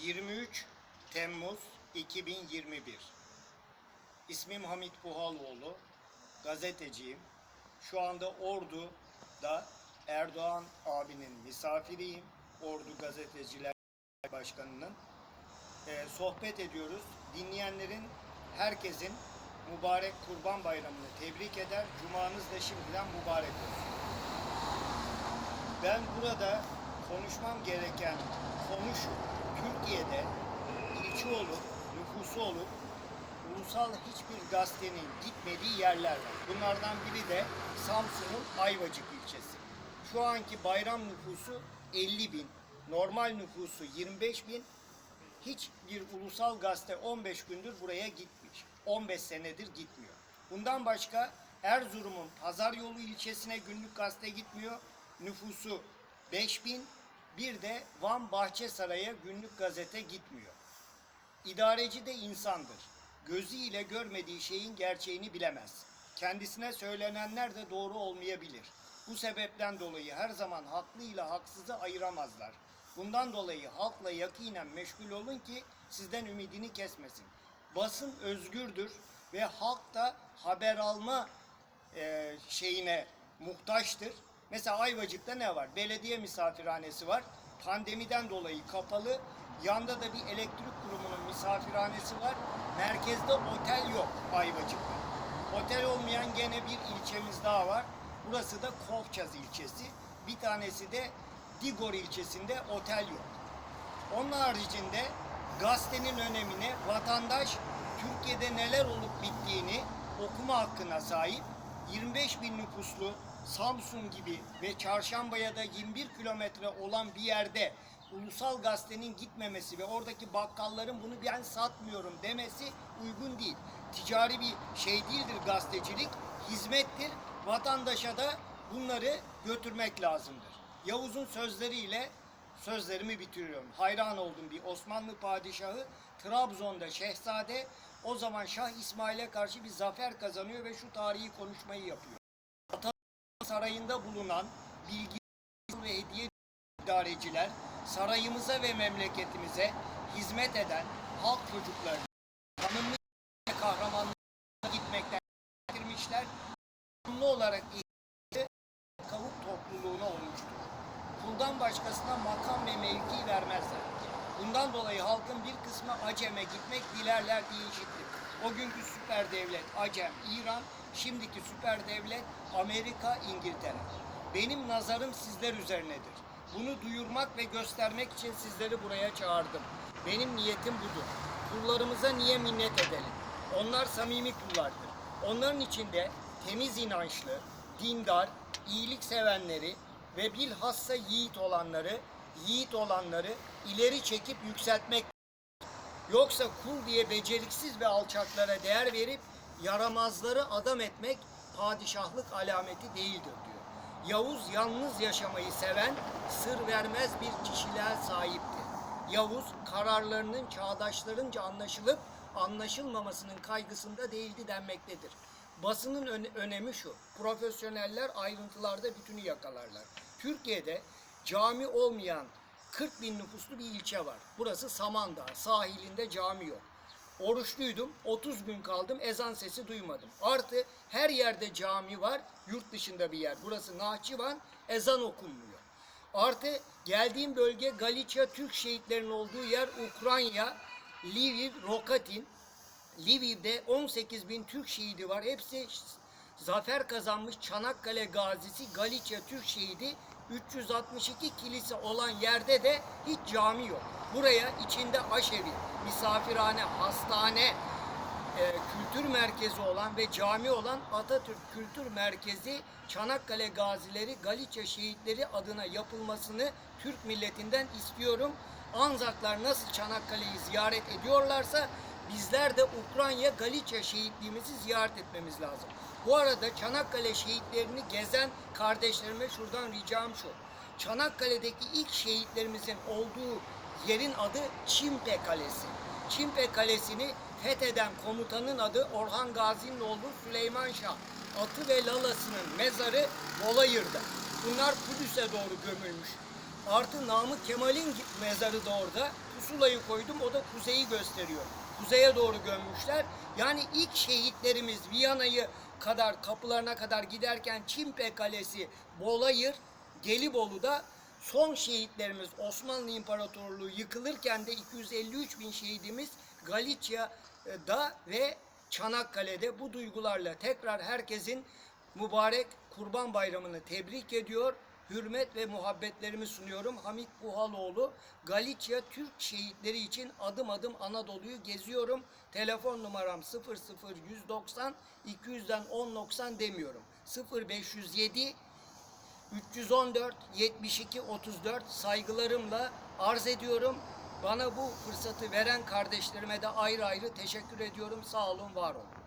23 Temmuz 2021 İsmim Hamit Puhaloğlu, gazeteciyim. Şu anda Ordu'da Erdoğan abinin misafiriyim. Ordu Gazeteciler Başkanı'nın. Ee, sohbet ediyoruz. Dinleyenlerin, herkesin mübarek Kurban Bayramı'nı tebrik eder. Cumanız da şimdiden mübarek olsun. Ben burada konuşmam gereken konu şu. Türkiye'de ilçe olup, nüfusu olup, ulusal hiçbir gazetenin gitmediği yerler var. Bunlardan biri de Samsun'un Ayvacık ilçesi. Şu anki bayram nüfusu 50 bin, normal nüfusu 25 bin. Hiçbir ulusal gazete 15 gündür buraya gitmiş. 15 senedir gitmiyor. Bundan başka Erzurum'un Pazar Yolu ilçesine günlük gazete gitmiyor. Nüfusu 5 bin. Bir de Van Bahçesaray'a günlük gazete gitmiyor. İdareci de insandır. Gözüyle görmediği şeyin gerçeğini bilemez. Kendisine söylenenler de doğru olmayabilir. Bu sebepten dolayı her zaman haklı ile haksızı ayıramazlar. Bundan dolayı halkla yakinen meşgul olun ki sizden ümidini kesmesin. Basın özgürdür ve halk da haber alma e, şeyine muhtaçtır. Mesela Ayvacık'ta ne var? Belediye misafirhanesi var. Pandemiden dolayı kapalı. Yanda da bir elektrik kurumunun misafirhanesi var. Merkezde otel yok Ayvacık'ta. Otel olmayan gene bir ilçemiz daha var. Burası da Kovçaz ilçesi. Bir tanesi de Digor ilçesinde otel yok. Onun haricinde gazetenin önemine vatandaş Türkiye'de neler olup bittiğini okuma hakkına sahip. 25 bin nüfuslu Samsun gibi ve Çarşamba'ya da 21 kilometre olan bir yerde ulusal gazetenin gitmemesi ve oradaki bakkalların bunu ben satmıyorum demesi uygun değil. Ticari bir şey değildir gazetecilik, hizmettir. Vatandaşa da bunları götürmek lazımdır. Yavuz'un sözleriyle sözlerimi bitiriyorum. Hayran oldum bir Osmanlı padişahı Trabzon'da şehzade o zaman Şah İsmail'e karşı bir zafer kazanıyor ve şu tarihi konuşmayı yapıyor. Sarayında bulunan bilgi ve hediye idareciler sarayımıza ve memleketimize hizmet eden halk çocuklarını tanımlı kahramanlığa gitmekten getirmişler. Tanımlı olarak kavuk topluluğuna olmuştur. Kuldan başkasına makam ve mevki vermezler. Bundan dolayı halkın bir kısmı Acem'e gitmek dilerler değişiktir. O günkü süper devlet Acem, İran, şimdiki süper devlet Amerika, İngiltere. Benim nazarım sizler üzerinedir. Bunu duyurmak ve göstermek için sizleri buraya çağırdım. Benim niyetim budur. Kullarımıza niye minnet edelim? Onlar samimi kullardır. Onların içinde temiz inançlı, dindar, iyilik sevenleri ve bilhassa yiğit olanları, yiğit olanları ileri çekip yükseltmek Yoksa kul diye beceriksiz ve alçaklara değer verip yaramazları adam etmek padişahlık alameti değildir diyor. Yavuz yalnız yaşamayı seven, sır vermez bir kişiliğe sahiptir. Yavuz kararlarının çağdaşlarınca anlaşılıp anlaşılmamasının kaygısında değildi denmektedir. Basının öne- önemi şu, profesyoneller ayrıntılarda bütünü yakalarlar. Türkiye'de cami olmayan 40 bin nüfuslu bir ilçe var. Burası Samandağ. Sahilinde cami yok. Oruçluydum. 30 gün kaldım. Ezan sesi duymadım. Artı her yerde cami var. Yurt dışında bir yer. Burası Nahçıvan. Ezan okunmuyor. Artı geldiğim bölge Galicia Türk şehitlerinin olduğu yer Ukrayna, Lviv, Rokatin. Lviv'de 18 bin Türk şehidi var. Hepsi zafer kazanmış Çanakkale gazisi Galicia Türk şehidi 362 kilise olan yerde de hiç cami yok. Buraya içinde aşevi, misafirhane, hastane, e, kültür merkezi olan ve cami olan Atatürk Kültür Merkezi Çanakkale gazileri Galicia şehitleri adına yapılmasını Türk milletinden istiyorum. Anzaklar nasıl Çanakkale'yi ziyaret ediyorlarsa bizler de Ukrayna Galicia şehitliğimizi ziyaret etmemiz lazım. Bu arada Çanakkale şehitlerini gezen kardeşlerime şuradan ricam şu. Çanakkale'deki ilk şehitlerimizin olduğu yerin adı Çimpe Kalesi. Çimpe Kalesi'ni fetheden komutanın adı Orhan Gazi'nin oğlu Süleyman Şah. Atı ve lalasının mezarı Bolayır'da. Bunlar Kudüs'e doğru gömülmüş. Artı Namık Kemal'in mezarı da orada. Pusulayı koydum o da kuzeyi gösteriyor. Kuzeye doğru gömmüşler. Yani ilk şehitlerimiz Viyana'yı kadar kapılarına kadar giderken Çimpe Kalesi, Bolayır, Gelibolu'da son şehitlerimiz Osmanlı İmparatorluğu yıkılırken de 253 bin şehidimiz Galicia'da ve Çanakkale'de bu duygularla tekrar herkesin mübarek Kurban Bayramı'nı tebrik ediyor. Hürmet ve muhabbetlerimi sunuyorum. Hamit Buhaloğlu, Galicia Türk şehitleri için adım adım Anadolu'yu geziyorum. Telefon numaram 00190 200'den 1090 demiyorum. 0507 314 72 34 saygılarımla arz ediyorum. Bana bu fırsatı veren kardeşlerime de ayrı ayrı teşekkür ediyorum. Sağ olun, var olun.